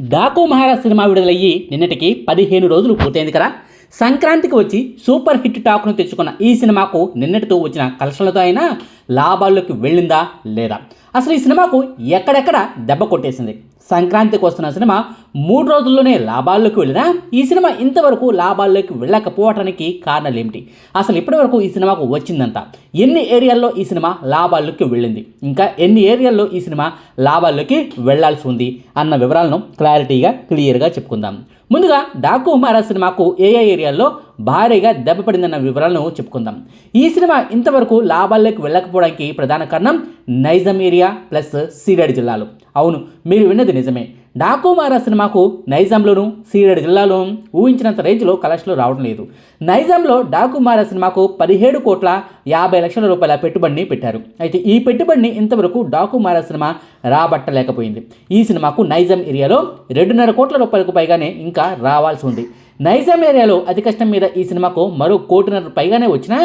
Daaku Maharaj cinema విడుదలయ్యి నిన్నటికి పదిహేను రోజులు పూర్తయింది కదా. సంక్రాంతికి వచ్చి సూపర్ హిట్ టాక్ను తెచ్చుకున్న ఈ సినిమాకు నిన్నటితో వచ్చిన కలెక్షన్లతో అయినా లాభాల్లోకి వెళ్ళిందా లేదా? అసలు ఈ సినిమాకు ఎక్కడెక్కడ దెబ్బ కొట్టేసింది? సంక్రాంతికి వస్తున్న సినిమా మూడు రోజుల్లోనే లాభాల్లోకి వెళ్ళినా ఈ సినిమా ఇంతవరకు లాభాల్లోకి వెళ్ళకపోవటానికి కారణాలు ఏమిటి అసలు ఇప్పటివరకు ఈ సినిమాకు వచ్చిందంట ఎన్ని ఏరియాల్లో ఈ సినిమా లాభాల్లోకి వెళ్ళింది? ఇంకా ఎన్ని ఏరియాల్లో ఈ సినిమా లాభాల్లోకి వెళ్ళాల్సి ఉంది? అన్న వివరాలను క్లారిటీగా క్లియర్గా చెప్పుకుందాం. ముందుగా డాకు మహారాజ్ సినిమాకు ఏ ఏ ఏరియాల్లో భారీగా దెబ్బపడిందన్న వివరాలను చెప్పుకుందాం. ఈ సినిమా ఇంతవరకు లాభాల్లోకి వెళ్ళకపోవడానికి ప్రధాన కారణం నైజాం ఏరియా ప్లస్ సీడెడ్ జిల్లాలు. అవును మీరు విన్నది నిజమే. డాకుమారా సినిమాకు నైజాంలోను సీడెడ్ జిల్లాలో ఊహించినంత రేంజ్లో కలెక్షన్లు రావడం లేదు. నైజాంలో డాకుమారా సినిమాకు పదిహేడు కోట్ల యాభై లక్షల రూపాయల పెట్టుబడిని పెట్టారు. అయితే ఈ పెట్టుబడిని ఇంతవరకు డాకుమారా సినిమా రాబట్టలేకపోయింది. ఈ సినిమాకు నైజాం ఏరియాలో రెండున్నర కోట్ల రూపాయలకు పైగానే ఇంకా రావాల్సి ఉంది. నైజాం ఏరియాలో అతి కష్టం మీద ఈ సినిమాకు మరో కోటిన్నర పైగానే వచ్చినా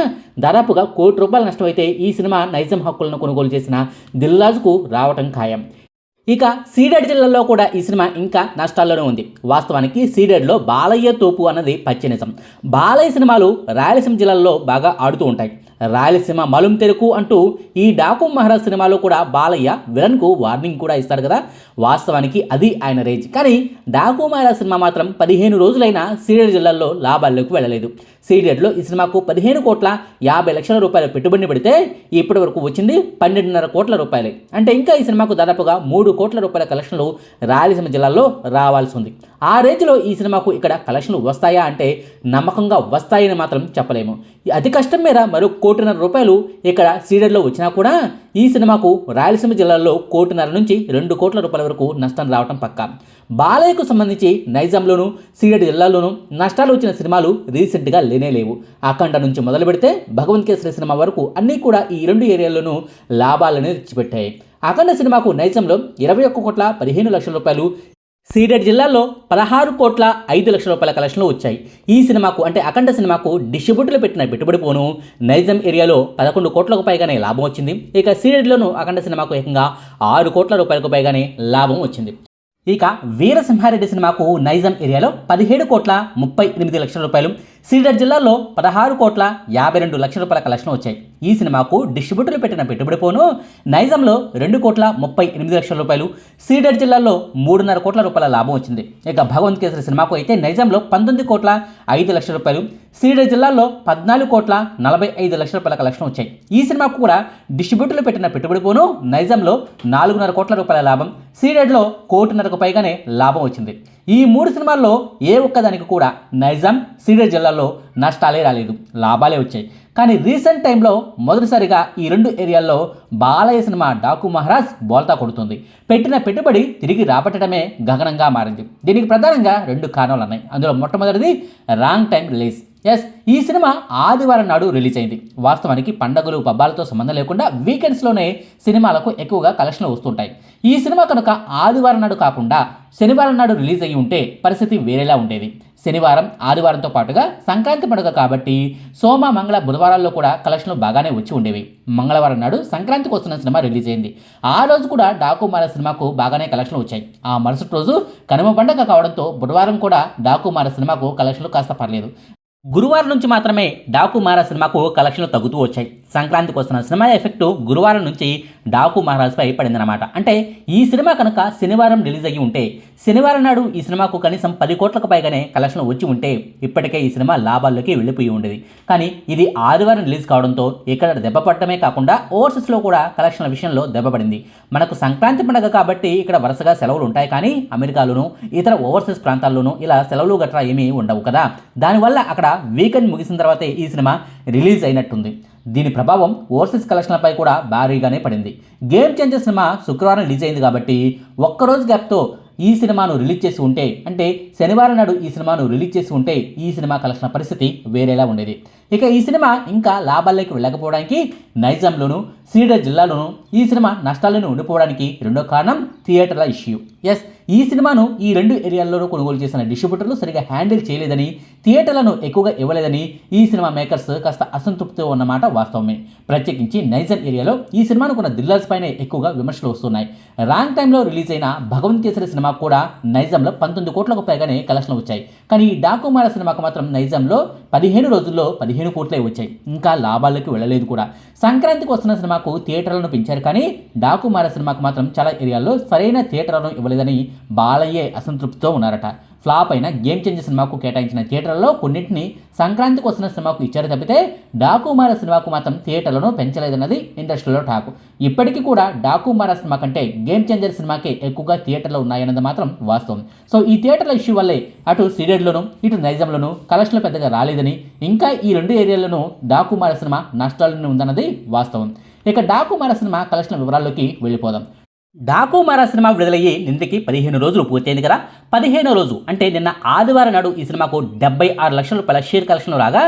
దాదాపుగా కోటి రూపాయల నష్టమైతే ఈ సినిమా నైజాం హక్కులను కొనుగోలు చేసిన దిల్లాజ్కు రావటం ఖాయం. ఇక సీడెడ్ జిల్లాలో కూడా ఈ సినిమా ఇంకా నష్టాల్లోనే ఉంది. వాస్తవానికి సీడెడ్లో బాలయ్య తోపు అన్నది పచ్చనిజం బాలయ్య సినిమాలు రాయలసీమ జిల్లాల్లో బాగా ఆడుతూ ఉంటాయి. రాయలసీమ మలుం తెరుకు అంటూ ఈ డాకు మహారాజ్ సినిమాలో కూడా బాలయ్య విలన్కు వార్నింగ్ కూడా ఇస్తాడు కదా. వాస్తవానికి అది ఆయన రేంజ్. కానీ డాకు మహారాజ్ సినిమా మాత్రం పదిహేను రోజులైనా సీడెడ్ జిల్లాల్లో లాభాల్లోకి వెళ్ళలేదు. సీడెడ్లో ఈ సినిమాకు పదిహేను కోట్ల యాభై లక్షల రూపాయల పెట్టుబడిని పెడితే ఇప్పటి వరకు వచ్చింది పన్నెండున్నర కోట్ల రూపాయలే. అంటే ఇంకా ఈ సినిమాకు దాదాపుగా మూడు కోట్ల రూపాయల కలెక్షన్లు రాయలసీమ జిల్లాలో రావాల్సి ఉంది. ఆ రేంజ్లో ఈ సినిమాకు ఇక్కడ కలెక్షన్లు వస్తాయా అంటే నమ్మకంగా వస్తాయని మాత్రం చెప్పలేము. అతి కష్టం మీద మరో కోటిన్నర రూపాయలు ఇక్కడ సీడర్లో వచ్చినా కూడా ఈ సినిమాకు రాయలసీమ జిల్లాలో కోటిన్నర నుంచి రెండు కోట్ల రూపాయల వరకు నష్టం రావటం పక్క. బాలయ్యకు సంబంధించి నైజాంలోను సీడెడ్ జిల్లాలోనూ నష్టాలు వచ్చిన సినిమాలు రీసెంట్గా లేనే లేవు. అఖండ నుంచి మొదలు పెడితే భగవంత్ కేసరి సినిమా వరకు అన్నీ కూడా ఈ రెండు ఏరియాల్లోనూ లాభాలనే తెచ్చిపెట్టాయి. అఖండ సినిమాకు నైజంలో ఇరవై ఒక్క కోట్ల పదిహేను లక్షల రూపాయలు సీడెడ్ జిల్లాలో పదహారు కోట్ల ఐదు లక్షల రూపాయల కలెక్షన్లు వచ్చాయి. ఈ సినిమాకు అంటే అఖండ సినిమాకు డిస్ట్రిబ్యూటర్లు పెట్టిన పెట్టుబడి పోను. నైజం ఏరియాలో పదకొండు కోట్లకు పైగానే లాభం వచ్చింది. ఇక సీడెడ్లోనూ అఖండ సినిమాకు ఏకంగా ఆరు కోట్ల రూపాయలకు పైగానే లాభం వచ్చింది. ఇక వీరసింహారెడ్డి సినిమాకు నైజం ఏరియాలో పదిహేడు కోట్ల ముప్పై ఎనిమిది లక్షల రూపాయలు సీడెడ్ జిల్లాలో పదహారు కోట్ల యాభై రెండు లక్షల రూపాయల కలెక్షన్ వచ్చాయి. ఈ సినిమాకు డిస్ట్రిబ్యూటర్లు పెట్టిన పెట్టుబడి పోను. నైజంలో రెండు కోట్ల ముప్పై ఎనిమిది లక్షల రూపాయలు. సీడెడ్ జిల్లాలో మూడున్నర కోట్ల రూపాయల లాభం వచ్చింది. ఇక భగవంత్ కేసరి సినిమాకు అయితే నైజాంలో పంతొమ్మిది కోట్ల ఐదు లక్షల రూపాయలు. సిరిడర్ జిల్లాలో పద్నాలుగు కోట్ల నలభై ఐదు లక్షల రూపాయల కలెక్షన్ వచ్చాయి. ఈ సినిమాకు కూడా డిస్ట్రిబ్యూటర్లు పెట్టిన పెట్టుబడి పోను. నైజంలో నాలుగున్నర కోట్ల రూపాయల లాభం. సీడెడ్లో కోటిన్నరకు పైగానే లాభం వచ్చింది. ఈ మూడు సినిమాల్లో ఏ ఒక్కదానికి కూడా నైజాం సీడెడ్ జిల్లాలో నష్టాలే రాలేదు లాభాలే వచ్చాయి. కానీ రీసెంట్ టైంలో మొదటిసారిగా ఈ రెండు ఏరియాల్లో బాలయ్య సినిమా డాకు మహారాజ్ బోల్తా కొడుతుంది. పెట్టిన పెట్టుబడి తిరిగి రాబట్టడమే గగనంగా మారింది. దీనికి ప్రధానంగా రెండు కారణాలు ఉన్నాయి. అందులో మొట్టమొదటిది రాంగ్ టైం రిలీజ్. ఎస్ ఈ సినిమా ఆదివారం నాడు రిలీజ్ అయింది. వాస్తవానికి పండగలు పబ్బాలతో సంబంధం లేకుండా వీకెండ్స్లోనే సినిమాలకు ఎక్కువగా కలెక్షన్లు వస్తుంటాయి. ఈ సినిమా కనుక ఆదివారం నాడు కాకుండా శనివారం నాడు రిలీజ్ అయ్యి ఉంటే పరిస్థితి వేరేలా ఉండేది. శనివారం ఆదివారంతో పాటుగా సంక్రాంతి పండుగ కాబట్టి సోమ మంగళ బుధవారాల్లో కూడా కలెక్షన్లు బాగానే వచ్చి ఉండేవి. మంగళవారం నాడు సంక్రాంతికి వస్తున్న సినిమా రిలీజ్ అయింది. ఆ రోజు కూడా డాకుమార సినిమాకు బాగానే కలెక్షన్లు వచ్చాయి. ఆ మరుసటి రోజు కనుమ పండుగ కావడంతో బుధవారం కూడా డాకుమార సినిమాకు కలెక్షన్లు కాస్త పర్లేదు. గురువారం నుంచి మాత్రమే డాకు మహారాజ్ సినిమాకు కలెక్షన్లు తగ్గుతూ వచ్చాయి. సంక్రాంతికి వస్తున్న సినిమా ఎఫెక్టు గురువారం నుంచి డాకు మహారాజ్పై పడిందన్నమాట. అంటే ఈ సినిమా కనుక శనివారం రిలీజ్ అయ్యి ఉంటే శనివారం నాడు ఈ సినిమాకు కనీసం పది కోట్లకు పైగానే కలెక్షన్ వచ్చి ఉంటే ఇప్పటికే ఈ సినిమా లాభాల్లోకి వెళ్ళిపోయి ఉండేది. కానీ ఇది ఆదివారం రిలీజ్ కావడంతో ఇక్కడ దెబ్బపడటమే కాకుండా ఓవర్సీస్లో కూడా కలెక్షన్ల విషయంలో దెబ్బపడింది మనకు సంక్రాంతి పండుగ కాబట్టి ఇక్కడ వరుసగా సెలవులు ఉంటాయి. కానీ అమెరికాలోనూ ఇతర ఓవర్సీస్ ప్రాంతాల్లోనూ ఇలా సెలవులు గట్రా ఏమీ ఉండవు కదా. దానివల్ల అక్కడ వీకెండ్ ముగిసిన తర్వాతే ఈ సినిమా రిలీజ్ అయినట్టుంది. దీని ప్రభావం ఓవర్సీస్ కలెక్షన్లపై కూడా భారీగానే పడింది. గేమ్ చేంజర్ సినిమా శుక్రవారం రిలీజ్ అయింది కాబట్టి ఒక్కరోజు గ్యాప్తో ఈ సినిమాను రిలీజ్ చేసి ఉంటే అంటే శనివారం నాడు ఈ సినిమాను రిలీజ్ చేసి ఉంటే ఈ సినిమా కలెక్షన్ పరిస్థితి వేరేలా ఉండేది. ఇక ఈ సినిమా ఇంకా లాభాల్లోకి వెళ్ళకపోవడానికి నైజాంలోను సీడర్ జిల్లాలోనూ ఈ సినిమా నష్టాలను ఉండిపోవడానికి రెండో కారణం థియేటర్ల ఇష్యూ. ఎస్ ఈ సినిమాను ఈ రెండు ఏరియాల్లోనూ కొనుగోలు చేసిన డిస్ట్రిబ్యూటర్లు సరిగా హ్యాండిల్ చేయలేదని థియేటర్లను ఎక్కువగా ఇవ్వలేదని ఈ సినిమా మేకర్స్ కాస్త అసంతృప్తితో ఉన్నమాట వాస్తవమే. ప్రత్యేకించి నైజర్ ఏరియాలో ఈ సినిమాను కొన్న దిల్లర్స్ పైన ఎక్కువగా విమర్శలు వస్తున్నాయి. రాంగ్ టైంలో రిలీజ్ అయిన భగవంత్ కేసరి సినిమా కూడా నైజంలో పంతొమ్మిది కోట్లకు పైగానే కలెక్షన్లు వచ్చాయి. కానీ ఈ డాకుమార సినిమాకు మాత్రం నైజంలో పదిహేను రోజుల్లో పదిహేను కోట్లే వచ్చాయి. ఇంకా లాభాలకు వెళ్ళలేదు కూడా. సంక్రాంతికి వస్తున్న సినిమాకు థియేటర్లను పెంచారు కానీ డాకుమార సినిమాకు మాత్రం చాలా ఏరియాల్లో సరైన థియేటర్లను ఇవ్వలేదని బాలయ్యే అసంతృప్తితో ఉన్నారట. ఫ్లాప్ అయిన గేమ్ చేంజర్ సినిమాకు కేటాయించిన థియేటర్లలో కొన్నింటిని సంక్రాంతికి వస్తున్న సినిమాకు ఇచ్చారు తప్పితే డాకుమార సినిమాకు మాత్రం థియేటర్లను పెంచలేదన్నది ఇండస్ట్రీలో టాక్. ఇప్పటికీ కూడా డాకుమార సినిమా కంటే గేమ్ చేంజర్ సినిమాకే ఎక్కువగా థియేటర్లు ఉన్నాయన్నది మాత్రం వాస్తవం. సో ఈ థియేటర్ల ఇష్యూ వల్లే అటు సీడెడ్లోను ఇటు నైజంలోను కలెక్షన్లు పెద్దగా రాలేదని ఇంకా ఈ రెండు ఏరియాలను డాకుమార సినిమా నష్టాలను ఉందన్నది వాస్తవం. ఇక డాకుమార సినిమా కలెక్షన్ల వివరాల్లోకి వెళ్ళిపోదాం. డాకుమారా సినిమా విడుదలయ్యి నిందికి పదిహేను రోజులు పూర్తయింది కదా. పదిహేనో రోజు అంటే నిన్న ఆదివారం నాడు ఈ సినిమాకు డెబ్బై ఆరు లక్షల రూపాయల షేర్ కలెక్షన్ రాగా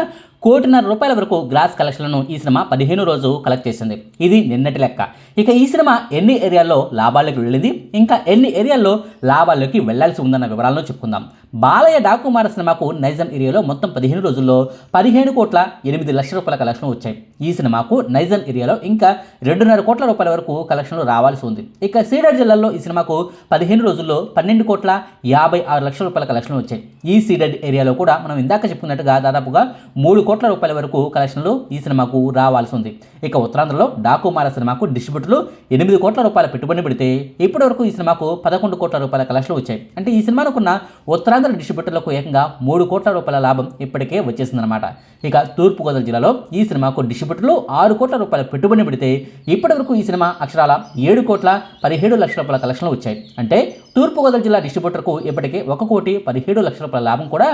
కోటిన్నర రూపాయల వరకు గ్రాస్ కలెక్షన్లను ఈ సినిమా పదిహేను రోజు కలెక్ట్ చేసింది. ఇది నిన్నటి లెక్క. ఇక ఈ సినిమా ఎన్ని ఏరియాల్లో లాభాలకు వెళ్ళింది? ఇంకా ఎన్ని ఏరియాల్లో లాభాల్లోకి వెళ్ళాల్సి ఉందన్న వివరాలను చెప్పుకుందాం. బాలయ్య డాకుమార సినిమాకు నైజం ఏరియాలో మొత్తం పదిహేను రోజుల్లో పదిహేను కోట్ల ఎనిమిది లక్షల రూపాయల కలెక్షన్ వచ్చాయి. ఈ సినిమాకు నైజం ఏరియాలో ఇంకా రెండున్నర కోట్ల రూపాయల వరకు కలెక్షన్లు రావాల్సి ఉంది. ఇక సీడర్ జిల్లాలో ఈ సినిమాకు పదిహేను రోజుల్లో పన్నెండు కోట్ల యాభై ఆరు లక్షల రూపాయల కలెక్షన్లు వచ్చాయి. ఈ సీడెడ్ ఏరియాలో కూడా మనం ఇందాక చెప్పుకున్నట్టుగా దాదాపుగా మూడు కోట్ల రూపాయల వరకు కలెక్షన్లు ఈ సినిమాకు రావాల్సి ఉంది. ఇక ఉత్తరాంధ్రలో డాకుమార సినిమాకు డిస్ట్రిబ్యూటర్లు ఎనిమిది కోట్ల రూపాయల పెట్టుబడి పెడితే ఇప్పటి వరకు ఈ సినిమాకు పదకొండు కోట్ల రూపాయల కలెక్షన్లు వచ్చాయి. అంటే ఈ సినిమానుకున్న ఉత్తరాంధ్ర డిస్ట్రిబ్యూటర్లకు ఏకంగా మూడు కోట్ల రూపాయల లాభం ఇప్పటికే వచ్చేసిందనమాట ఇక తూర్పుగోదావరి జిల్లాలో ఈ సినిమాకు డిస్ట్రిబ్యూటర్లు ఆరు కోట్ల రూపాయల పెట్టుబడి పెడితే ఇప్పటి వరకు ఈ సినిమా అక్షరాల ఏడు కోట్ల పదిహేడు లక్షల రూపాయల కలెక్షన్లు వచ్చాయి. అంటే తూర్పుగోదావరి జిల్లా డిస్ట్రిబ్యూటర్కు ఇప్పటికే ఒక కోటి పదిహేడు లక్షల రూపాయల లాభం కూడా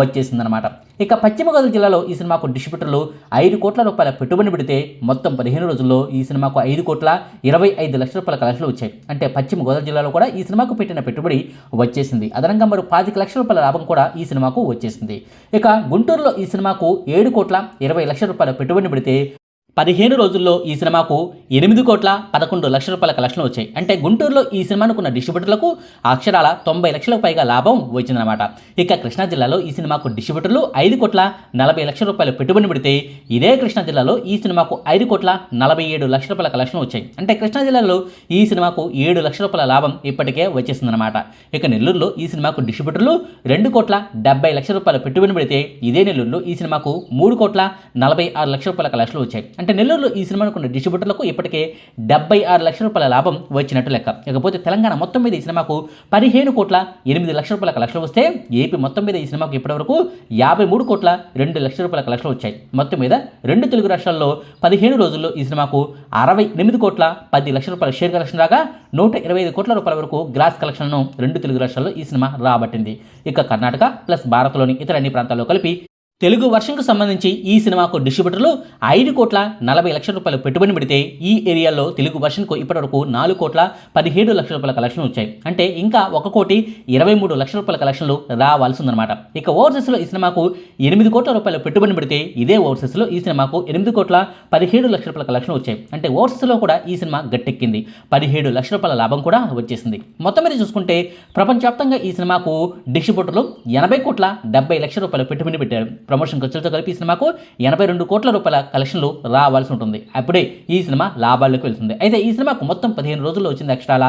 వచ్చేసిందనమాట ఇక పశ్చిమ గోదావరి జిల్లాలో ఈ సినిమాకు డిస్ట్రిబ్యూటర్లు ఐదు కోట్ల రూపాయల పెట్టుబడి పెడితే మొత్తం పదిహేను రోజుల్లో ఈ సినిమాకు ఐదు కోట్ల ఇరవై ఐదు లక్షల రూపాయల కలెక్షన్లు వచ్చాయి. అంటే పశ్చిమ గోదావరి జిల్లాలో కూడా ఈ సినిమాకు పెట్టిన పెట్టుబడి వచ్చేసింది. అదనంగా మరో పాతిక లక్షల రూపాయల లాభం కూడా ఈ సినిమాకు వచ్చేసింది. ఇక గుంటూరులో ఈ సినిమాకు ఏడు కోట్ల ఇరవై లక్షల రూపాయల పెట్టుబడి పెడితే పదిహేను రోజుల్లో ఈ సినిమాకు ఎనిమిది కోట్ల పదకొండు లక్షల రూపాయల కలెక్షన్లు వచ్చాయి. అంటే గుంటూరులో ఈ సినిమానుకున్న డిస్ట్రిబ్యూటర్లకు అక్షరాల తొంభై లక్షలకు పైగా లాభం వచ్చిందనమాట ఇక కృష్ణా జిల్లాలో ఈ సినిమాకు డిస్ట్రిబ్యూటర్లు ఐదు కోట్ల నలభై లక్షల రూపాయలు పెట్టుబడి పెడితే ఇదే కృష్ణా జిల్లాలో ఈ సినిమాకు ఐదు కోట్ల నలభై ఏడు లక్షల రూపాయల కలెక్షన్లు వచ్చాయి. అంటే కృష్ణా జిల్లాలో ఈ సినిమాకు ఏడు లక్షల రూపాయల లాభం ఇప్పటికే వచ్చేసిందనమాట ఇక నెల్లూరులో ఈ సినిమాకు డిస్ట్రిబ్యూటర్లు రెండు కోట్ల డెబ్బై లక్షల రూపాయల పెట్టుబడి పెడితే ఇదే నెల్లూరులో ఈ సినిమాకు మూడు కోట్ల నలభై ఆరు లక్షల రూపాయల కలెక్షన్లు వచ్చాయి. అంటే నెల్లూరులో ఈ సినిమాను కొన్న డిస్ట్రిబ్యూటర్లకు ఇప్పటికే డెబ్బై ఆరు లక్షల రూపాయల లాభం వచ్చినట్టు లెక్క. ఇకపోతే తెలంగాణ మొత్తం మీద ఈ సినిమాకు పదిహేను కోట్ల ఎనిమిది లక్షల రూపాయల కలెక్షన్లు వస్తే ఏపీ మొత్తం మీద ఈ సినిమాకు ఇప్పటివరకు యాభై మూడు కోట్ల రెండు లక్షల రూపాయల కలెక్షన్లు వచ్చాయి. మొత్తం మీద రెండు తెలుగు రాష్ట్రాల్లో పదిహేను రోజుల్లో ఈ సినిమాకు అరవై ఎనిమిది కోట్ల పది లక్షల రూపాయల షేర్ కలెక్షన్ రాగా నూట ఇరవై ఐదు కోట్ల రూపాయల వరకు గ్రాస్ కలెక్షన్ను రెండు తెలుగు రాష్ట్రాల్లో ఈ సినిమా రాబట్టింది. ఇక కర్ణాటక ప్లస్ భారత్లోని ఇతర అన్ని ప్రాంతాల్లో కలిపి తెలుగు వర్షన్కు సంబంధించి ఈ సినిమాకు డిస్ట్రిబ్యూటర్లు ఐదు కోట్ల నలభై లక్షల రూపాయలు పెట్టుబడి పెడితే ఈ ఏరియాలో తెలుగు వర్షన్కు ఇప్పటివరకు నాలుగు కోట్ల పదిహేడు లక్షల రూపాయల కలెక్షన్లు వచ్చాయి. అంటే ఇంకా ఒక కోటి ఇరవై మూడు లక్షల రూపాయల కలెక్షన్లు రావాల్సిందనమాట ఇక ఓవర్సీస్లో ఈ సినిమాకు ఎనిమిది కోట్ల రూపాయల పెట్టుబడి పెడితే ఇదే ఓవర్సీస్లో ఈ సినిమాకు ఎనిమిది కోట్ల పదిహేడు లక్షల రూపాయల కలెక్షన్లు వచ్చాయి. అంటే ఓవర్సీస్లో కూడా ఈ సినిమా గట్టెక్కింది. పదిహేడు లక్షల రూపాయల లాభం కూడా వచ్చేసింది. మొత్తం మీద చూసుకుంటే ప్రపంచవ్యాప్తంగా ఈ సినిమాకు డిస్ట్రిబ్యూటర్లు ఎనభై కోట్ల డెబ్బై లక్షల రూపాయల పెట్టుబడి పెట్టారు. ప్రమోషన్ ఖర్చులతో కలిపి ఈ సినిమాకు ఎనభై రెండు కోట్ల రూపాయల కలెక్షన్లు రావాల్సి ఉంటుంది. అప్పుడే ఈ సినిమా లాభాల్లోకి వెళ్తుంది. అయితే ఈ సినిమాకు మొత్తం పదిహేను రోజుల్లో వచ్చింది ఎక్స్ట్రాల?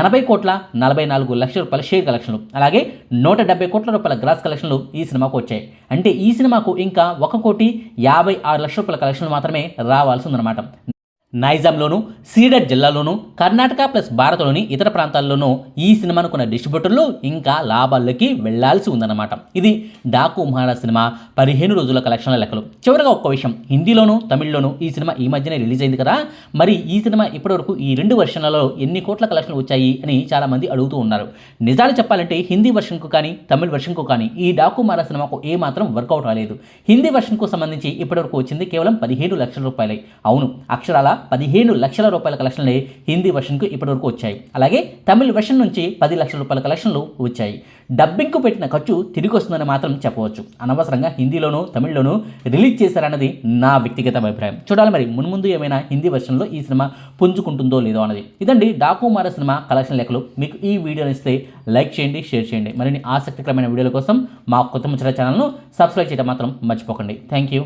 ఎనభై కోట్ల నలభై నాలుగు లక్షల రూపాయల షేర్ కలెక్షన్లు. అలాగే నూట డెబ్బై కోట్ల రూపాయల గ్రాస్ కలెక్షన్లు ఈ సినిమాకు వచ్చాయి. అంటే ఈ సినిమాకు ఇంకా ఒక కోటి యాభై ఆరు లక్షల రూపాయల కలెక్షన్లు మాత్రమే రావాల్సి ఉందన్నమాట. నైజాంలోను సీడెడ్ జిల్లాలోను కర్ణాటక ప్లస్ భారత్లోని ఇతర ప్రాంతాల్లోనూ ఈ సినిమాను కొన్న డిస్ట్రిబ్యూటర్లు ఇంకా లాభాల్లోకి వెళ్ళాల్సి ఉందన్నమాట. ఇది డాకు మహారా సినిమా పదిహేను రోజుల కలెక్షన్ల లెక్కలు. చివరిగా ఒక్క విషయం హిందీలోను తమిళ్ళోను ఈ సినిమా ఈ మధ్యనే రిలీజ్ అయింది కదా? మరి ఈ సినిమా ఇప్పటివరకు ఈ రెండు వర్షన్లలో ఎన్ని కోట్ల కలెక్షన్లు వచ్చాయి అని చాలామంది అడుగుతూ ఉన్నారు. నిజాలు చెప్పాలంటే హిందీ వర్షన్కు కానీ తమిళ్ వర్షన్కు కానీ ఈ డాకు మహారా సినిమాకు ఏ మాత్రం వర్కౌట్ రాలేదు. హిందీ వర్షన్కు సంబంధించి ఇప్పటివరకు వచ్చింది కేవలం పదిహేడు లక్షల రూపాయలే. అవును అక్షరాల పదిహేను లక్షల రూపాయల కలెక్షన్లే హిందీ వెర్షన్కు ఇప్పటివరకు వచ్చాయి. అలాగే తమిళ వెర్షన్ నుంచి పది లక్షల రూపాయల కలెక్షన్లు వచ్చాయి. డబ్బింగ్కు పెట్టిన ఖర్చు తిరిగి వస్తుందని మాత్రం చెప్పవచ్చు. అనవసరంగా హిందీలోనూ తమిళ్ళోనూ రిలీజ్ చేశారన్నది నా వ్యక్తిగత అభిప్రాయం. చూడాలి మరి మున్ముందు ఏమైనా హిందీ వెర్షన్లో ఈ సినిమా పుంజుకుంటుందో లేదో అన్నది. ఇదండి డాకుమార సినిమా కలెక్షన్ లెక్కలు. మీకు ఈ వీడియోని ఇస్తే లైక్ చేయండి షేర్ చేయండి. మరిన్ని ఆసక్తికరమైన వీడియోల కోసం మా కొత్త ముచ్చట ఛానల్ను సబ్స్క్రైబ్ చేయడం మాత్రం మర్చిపోకండి. Thank you